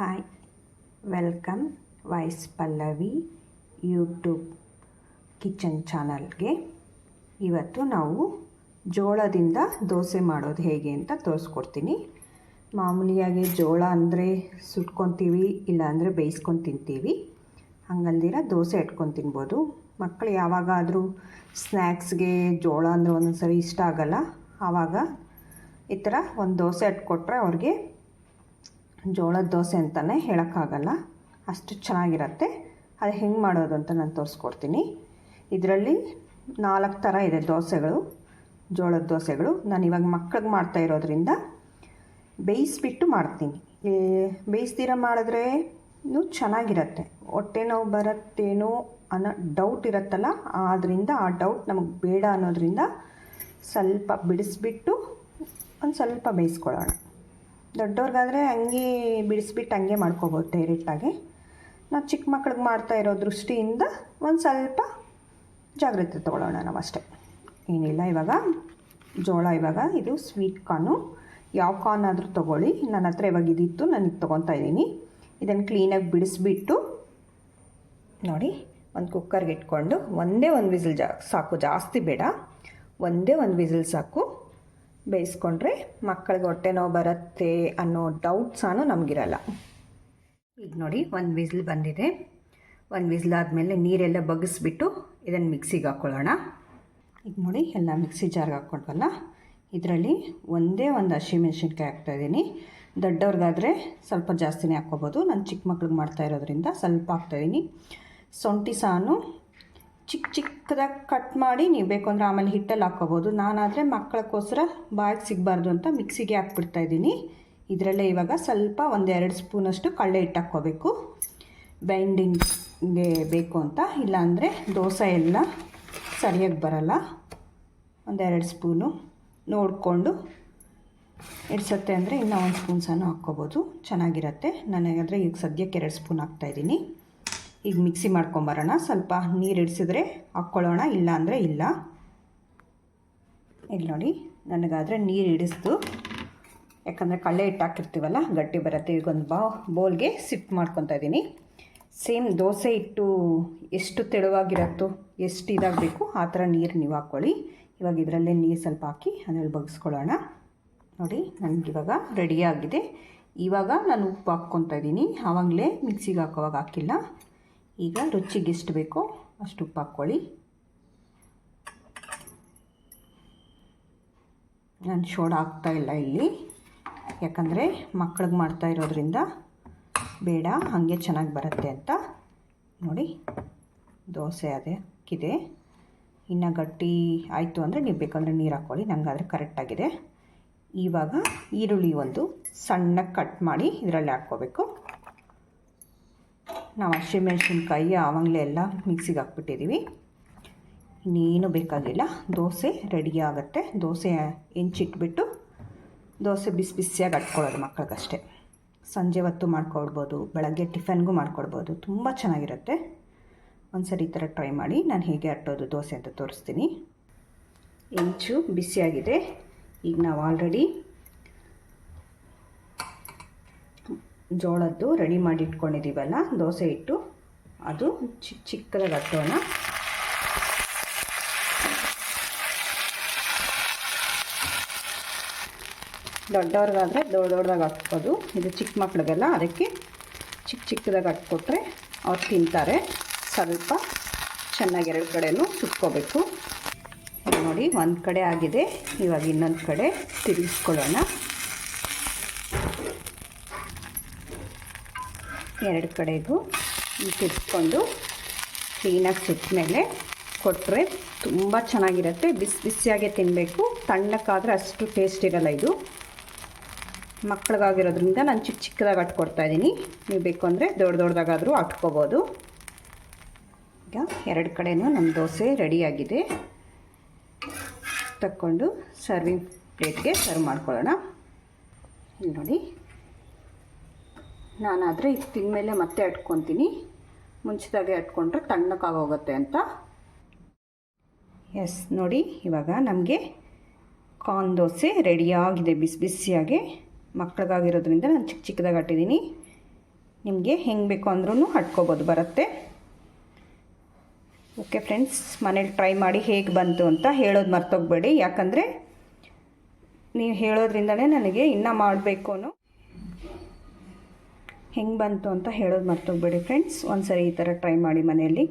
Hi welcome ವೈಸ್ Pallavi YouTube kitchen ಚಾನಲ್ಗೆ ಇವತ್ತು ನಾವು ಜೋಳದಿಂದ ದೋಸೆ ಮಾಡೋದು ಹೇಗೆ ಅಂತ ತೋರಿಸ್ಕೊಡ್ತೀನಿ. ಮಾಮೂಲಿಯಾಗಿ ಜೋಳ ಅಂದರೆ ಸುಟ್ಕೊತೀವಿ ಇಲ್ಲಾಂದರೆ ಬೇಯಿಸ್ಕೊಂಡು ತಿಂತೀವಿ. ಹಂಗಲ್ದಿರ ದೋಸೆ ಇಟ್ಕೊಂಡು ತಿನ್ಬೋದು. ಮಕ್ಕಳು ಯಾವಾಗಾದರೂ ಸ್ನ್ಯಾಕ್ಸ್ಗೆ ಜೋಳ ಅಂದರೆ ಒಂದೊಂದು ಸರಿ ಇಷ್ಟ ಆಗೋಲ್ಲ. ಆವಾಗ ಈ ಥರ ಒಂದು ದೋಸೆ ಇಟ್ಕೊಟ್ರೆ ಅವ್ರಿಗೆ ಜೋಳದ ದೋಸೆ ಅಂತಲೇ ಹೇಳೋಕ್ಕಾಗಲ್ಲ. ಅಷ್ಟು ಚೆನ್ನಾಗಿರತ್ತೆ. ಅದು ಹೆಂಗೆ ಮಾಡೋದು ಅಂತ ನಾನು ತೋರಿಸ್ಕೊಡ್ತೀನಿ. ಇದರಲ್ಲಿ ನಾಲ್ಕು ಥರ ಇದೆ ದೋಸೆಗಳು, ಜೋಳದ ದೋಸೆಗಳು. ನಾನು ಇವಾಗ ಮಕ್ಳಿಗೆ ಮಾಡ್ತಾ ಇರೋದ್ರಿಂದ ಬೇಯಿಸ್ಬಿಟ್ಟು ಮಾಡ್ತೀನಿ. ಬೇಯಿಸ್ದಿರ ಮಾಡಿದ್ರೆ ಚೆನ್ನಾಗಿರತ್ತೆ. ಹೊಟ್ಟೆ ನೋವು ಬರುತ್ತೇನೋ ಅನ್ನೋ ಡೌಟ್ ಇರುತ್ತಲ್ಲ ಆದ್ದರಿಂದ ಆ ಡೌಟ್ ನಮಗೆ ಬೇಡ ಅನ್ನೋದ್ರಿಂದ ಸ್ವಲ್ಪ ಬಿಡಿಸ್ಬಿಟ್ಟು ಒಂದು ಸ್ವಲ್ಪ ಬೇಯಿಸ್ಕೊಳ್ಳೋಣ. ದೊಡ್ಡವ್ರಿಗಾದರೆ ಹಂಗೆ ಬಿಡಿಸ್ಬಿಟ್ಟು ಹಂಗೆ ಮಾಡ್ಕೋಬೋದು ಡೈರೆಕ್ಟಾಗಿ ನಾವು ಚಿಕ್ಕ ಮಕ್ಳಿಗೆ ಮಾಡ್ತಾ ಇರೋ ದೃಷ್ಟಿಯಿಂದ ಒಂದು ಸ್ವಲ್ಪ ಜಾಗ್ರತೆ ತೊಗೊಳ್ಳೋಣ ನಾವು ಅಷ್ಟೇ. ಏನಿಲ್ಲ ಇವಾಗ, ಜೋಳ ಇವಾಗ, ಇದು ಸ್ವೀಟ್ ಕಾರ್ನು ಯಾವ ಕಾರ್ನ್ ಆದರೂ ತೊಗೊಳ್ಳಿ ನನ್ನ ಹತ್ರ ಇವಾಗ ಇದಿತ್ತು, ನಾನು ಇದು ತೊಗೊತಾ ಇದ್ದೀನಿ. ಇದನ್ನು ಕ್ಲೀನಾಗಿ ಬಿಡಿಸ್ಬಿಟ್ಟು ನೋಡಿ, ಒಂದು ಕುಕ್ಕರ್ಗೆ ಇಟ್ಕೊಂಡು ಒಂದೇ ಒಂದು ವಿಸಿಲ್ ಜಾ, ಸಾಕು, ಜಾಸ್ತಿ ಬೇಡ. ಒಂದೇ ಒಂದು ವಿಸಿಲ್ ಸಾಕು. ಬೇಯಿಸ್ಕೊಂಡ್ರೆ ಮಕ್ಕಳಿಗೆ ಹೊಟ್ಟೆ ನೋವು ಬರುತ್ತೆ ಅನ್ನೋ ಡೌಟ್ ಸಹ ನಮಗಿರಲ್ಲ. ಈಗ ನೋಡಿ, ಒಂದು ವಿಸಿಲ್ ಬಂದಿದೆ. ಒಂದು ವಿಸಿಲ್ ಆದಮೇಲೆ ನೀರೆಲ್ಲ ಬಗ್ಗಿಸ್ಬಿಟ್ಟು ಇದನ್ನು ಮಿಕ್ಸಿಗೆ ಹಾಕ್ಕೊಳ್ಳೋಣ ಈಗ ನೋಡಿ, ಎಲ್ಲ ಮಿಕ್ಸಿ ಜಾರ್ಗೆ ಹಾಕ್ಕೊಂಡ್ವಲ್ಲ? ಇದರಲ್ಲಿ ಒಂದೇ ಒಂದು ಹಸಿಮೆಣ್ಸಿನ್ಕಾಯಿ ಹಾಕ್ತಾಯಿದ್ದೀನಿ ದೊಡ್ಡವ್ರಿಗಾದರೆ ಸ್ವಲ್ಪ ಜಾಸ್ತಿನೇ ಹಾಕ್ಕೋಬೋದು. ನಾನು ಚಿಕ್ಕ ಮಕ್ಳಿಗೆ ಮಾಡ್ತಾ ಇರೋದ್ರಿಂದ ಸ್ವಲ್ಪ ಹಾಕ್ತಾಯಿದ್ದೀನಿ ಸೊಂಟಿ ಸಾನು ಚಿಕ್ಕ ಚಿಕ್ಕ ಚಿಕ್ಕದಾಗಿ ಕಟ್ ಮಾಡಿ ನೀವು ಬೇಕು ಅಂದರೆ ಆಮೇಲೆ ಹಿಟ್ಟಲ್ಲಿ ಹಾಕ್ಕೋಬೋದು ನಾನಾದರೆ ಮಕ್ಕಳಕ್ಕೋಸ್ಕರ ಬಾಯಿಗೆ ಸಿಗಬಾರ್ದು ಅಂತ ಮಿಕ್ಸಿಗೆ ಹಾಕ್ಬಿಡ್ತಾ ಇದ್ದೀನಿ. ಇದರಲ್ಲೇ ಇವಾಗ ಸ್ವಲ್ಪ ಒಂದೆರಡು ಸ್ಪೂನಷ್ಟು ಕಳ್ಳೆ ಹಿಟ್ಟು ಹಾಕ್ಕೋಬೇಕು. ಬೈಂಡಿಂಗ್ಗೆ ಬೇಕು ಅಂತ. ಇಲ್ಲಾಂದರೆ ದೋಸೆ ಎಲ್ಲ ಸರಿಯಾಗಿ ಬರಲ್ಲ. ಒಂದೆರಡು ಸ್ಪೂನು. ನೋಡಿಕೊಂಡು ಇಡ್ಸತ್ತೆ ಅಂದರೆ ಇನ್ನೂ ಒಂದು ಸ್ಪೂನ್ಸನ್ನು ಹಾಕ್ಕೋಬೋದು. ಚೆನ್ನಾಗಿರತ್ತೆ. ನನಗಾದರೆ ಈಗ ಸದ್ಯಕ್ಕೆ ಎರಡು ಸ್ಪೂನ್ ಹಾಕ್ತಾಯಿದ್ದೀನಿ ಈಗ ಮಿಕ್ಸಿ ಮಾಡ್ಕೊಂಬರೋಣ. ಸ್ವಲ್ಪ ನೀರು ಇಡಿಸಿದ್ರೆ ಹಾಕ್ಕೊಳ್ಳೋಣ ಇಲ್ಲ ಅಂದರೆ ಇಲ್ಲ. ಇಲ್ಲಿ ನೋಡಿ, ನನಗಾದರೆ ನೀರು ಹಿಡಿಸ್ತು ಯಾಕಂದರೆ ಕಳ್ಳೆ ಹಿಟ್ಟು ಹಾಕಿರ್ತೀವಲ್ಲ, ಗಟ್ಟಿ ಬರುತ್ತೆ. ಈಗ ಒಂದು ಬಾ, ಬೌಲ್ಗೆ ಸಿಪ್ ಮಾಡ್ಕೊತಾ ಇದ್ದೀನಿ. ಸೇಮ್ ದೋಸೆ ಹಿಟ್ಟು ಎಷ್ಟು ತೆಳುವಾಗಿರತ್ತೋ, ಎಷ್ಟು ಇದಾಗಬೇಕು, ಆ ಥರ ನೀರು ನೀವು ಹಾಕ್ಕೊಳ್ಳಿ. ಇವಾಗ ಇದರಲ್ಲೇ ನೀರು ಸ್ವಲ್ಪ ಹಾಕಿ ಅದರಲ್ಲಿ ಬಗ್ಸ್ಕೊಳ್ಳೋಣ. ನೋಡಿ ನನಗಿವಾಗ ರೆಡಿಯಾಗಿದೆ ಇವಾಗ ನಾನು ಉಪ್ಪು ಹಾಕ್ಕೊತಾ ಇದ್ದೀನಿ. ಆವಾಗಲೇ ಮಿಕ್ಸಿಗೆ ಹಾಕೋವಾಗ ಹಾಕಿಲ್ಲ. ಈಗ ರುಚಿಗೆ ಎಷ್ಟು ಬೇಕೋ ಅಷ್ಟು ಉಪ್ಪು ಹಾಕ್ಕೊಳ್ಳಿ. ನಾನು ಶೋಡ ಹಾಕ್ತಾ ಇಲ್ಲ ಇಲ್ಲಿ. ಯಾಕಂದರೆ ಮಕ್ಕಳಿಗೆ ಮಾಡ್ತಾ ಇರೋದ್ರಿಂದ ಬೇಡ, ಹಾಗೆ ಚೆನ್ನಾಗಿ ಬರುತ್ತೆ ಅಂತ. ನೋಡಿ, ದೋಸೆ ಅದೇ ಹಾಕಿದೆ. ಇನ್ನು ಗಟ್ಟಿ ಆಯಿತು ಅಂದರೆ ನೀವು ಬೇಕಂದರೆ ನೀರು ಹಾಕ್ಕೊಳ್ಳಿ ನನಗಾದರೆ ಕರೆಕ್ಟಾಗಿದೆ ಇವಾಗ ಈರುಳ್ಳಿ ಒಂದು ಸಣ್ಣ ಕಟ್ ಮಾಡಿ ಇದರಲ್ಲಿ ಹಾಕ್ಕೋಬೇಕು. ನಾವು ಹಸಿಮೆಣಸಿನ್ಕಾಯಿ ಆವಾಗಲೇ ಎಲ್ಲ ಮಿಕ್ಸಿಗೆ ಹಾಕ್ಬಿಟ್ಟಿದ್ದೀವಿ ಇನ್ನೇನು ಬೇಕಾಗಿಲ್ಲ. ದೋಸೆ ರೆಡಿ ಆಗುತ್ತೆ. ದೋಸೆ ಹೆಂಚಿಟ್ಬಿಟ್ಟು ದೋಸೆ ಬಿಸಿ ಬಿಸಿಯಾಗಿ ಹಟ್ಕೊಳ್ಳೋದು ಮಕ್ಕಳಿಗಷ್ಟೇ ಸಂಜೆ ಹೊತ್ತು ಮಾಡ್ಕೊಡ್ಬೋದು, ಬೆಳಗ್ಗೆ ಟಿಫನ್ಗೂ ಮಾಡ್ಕೊಡ್ಬೋದು. ತುಂಬ ಚೆನ್ನಾಗಿರುತ್ತೆ. ಒಂದ್ಸರಿ ಈ ಥರ ಟ್ರೈ ಮಾಡಿ ನಾನು ಹೇಗೆ ಅಟ್ಟೋದು ದೋಸೆ ಅಂತ ತೋರಿಸ್ತೀನಿ. ಹೆಂಚು ಬಿಸಿಯಾಗಿದೆ. ಈಗ ನಾವು ಆಲ್ರೆಡಿ ಜೋಳದ್ದು ರೆಡಿ ಮಾಡಿ ಇಟ್ಕೊಂಡಿದ್ದೀವಲ್ಲ ದೋಸೆ ಇಟ್ಟು ಅದು ಚಿಕ್ಕ ಚಿಕ್ಕದಾಗಿ ಹತ್ತೋಣ ದೊಡ್ಡವ್ರಿಗಾದರೆ ದೊಡ್ಡ ದೊಡ್ಡದಾಗಿ ಹಾಕ್ಬೋದು. ಇದು ಚಿಕ್ಕ ಮಕ್ಳಿಗೆಲ್ಲ ಅದಕ್ಕೆ ಚಿಕ್ಕ ಚಿಕ್ಕದಾಗಿ ಹಾಕ್ಕೊಟ್ರೆ ಅವ್ರು ತಿಂತಾರೆ. ಸ್ವಲ್ಪ ಚೆನ್ನಾಗಿ ಎರಡು ಕಡೆಯೂ ಸುಟ್ಕೋಬೇಕು. ನೋಡಿ ಒಂದು ಕಡೆ ಆಗಿದೆ, ಇವಾಗ ಇನ್ನೊಂದು ಕಡೆ ತಿರುಗಿಸ್ಕೊಳ್ಳೋಣ. ಎರಡು ಕಡೆಗೂ ತಿರ್ಸ್ಕೊಂಡು ಕ್ಲೀನಾಗಿ ಸುಟ್ಟ ಮೇಲೆ ಕೊಟ್ಟರೆ ತುಂಬ ಚೆನ್ನಾಗಿರುತ್ತೆ. ಬಿಸಿ ಬಿಸಿಯಾಗೆ ತಿನ್ನಬೇಕು ತಣ್ಣಕ್ಕಾದರೆ ಅಷ್ಟು ಟೇಸ್ಟ್ ಇರಲ್ಲ ಇದು. ಮಕ್ಕಳಿಗಾಗಿರೋದ್ರಿಂದ ನಾನು ಚಿಕ್ಕ ಚಿಕ್ಕದಾಗಿ ಅಟ್ಕೊಡ್ತಾ ಇದ್ದೀನಿ. ನೀವು ಬೇಕು ಅಂದರೆ ದೊಡ್ಡ ದೊಡ್ಡದಾಗಾದರೂ ಅಟ್ಕೋಬೋದು. ಈಗ ಎರಡು ಕಡೆನೂ ನಮ್ಮ ದೋಸೆ ರೆಡಿಯಾಗಿದೆ ತಕ್ಕೊಂಡು ಸರ್ವಿಂಗ್ ಪ್ಲೇಟ್ಗೆ ಸರ್ವ್ ಮಾಡ್ಕೊಳ್ಳೋಣ. ನೋಡಿ. ನಾನಾದರೆ ಇದು ತಿಂದಮೇಲೆ ಮತ್ತೆ ಅಟ್ಕೊತೀನಿ. ಮುಂಚಿದಾಗೆ ಅಟ್ಕೊಂಡ್ರೆ ತಣ್ಣಕ್ಕಾಗೋಗುತ್ತೆ ಅಂತ. ಎಸ್ ನೋಡಿ, ಇವಾಗ ನಮಗೆ ಕಾರ್ನ್ ದೋಸೆ ರೆಡಿಯಾಗಿದೆ ಬಿಸಿ ಬಿಸಿಯಾಗಿ. ಮಕ್ಳಿಗಾಗಿರೋದ್ರಿಂದ ನಾನು ಚಿಕ್ಕ ಚಿಕ್ಕದಾಗಿ ಅಟ್ಟಿದ್ದೀನಿ ನಿಮಗೆ ಹೆಂಗೆ ಬೇಕು ಅಂದ್ರೂ ಅಟ್ಕೋಬೋದು, ಬರುತ್ತೆ. ಓಕೆ ಫ್ರೆಂಡ್ಸ್ ಮನೇಲಿ ಟ್ರೈ ಮಾಡಿ ಹೇಗೆ ಬಂತು ಅಂತ ಹೇಳೋದು ಮರ್ತೋಗ್ಬೇಡಿ. ಯಾಕಂದರೆ ನೀವು ಹೇಳೋದ್ರಿಂದಲೇ ನನಗೆ ಇನ್ನೂ ಮಾಡಬೇಕು ಹೆಂಗೆ ಬಂತು ಅಂತ ಹೇಳೋದು ಮರ್ತೋಗ್ಬೇಡಿ ಫ್ರೆಂಡ್ಸ್ ಒಂದು ಸರಿ ಈ ಥರ ಟ್ರೈ ಮಾಡಿ ಮನೆಯಲ್ಲಿ.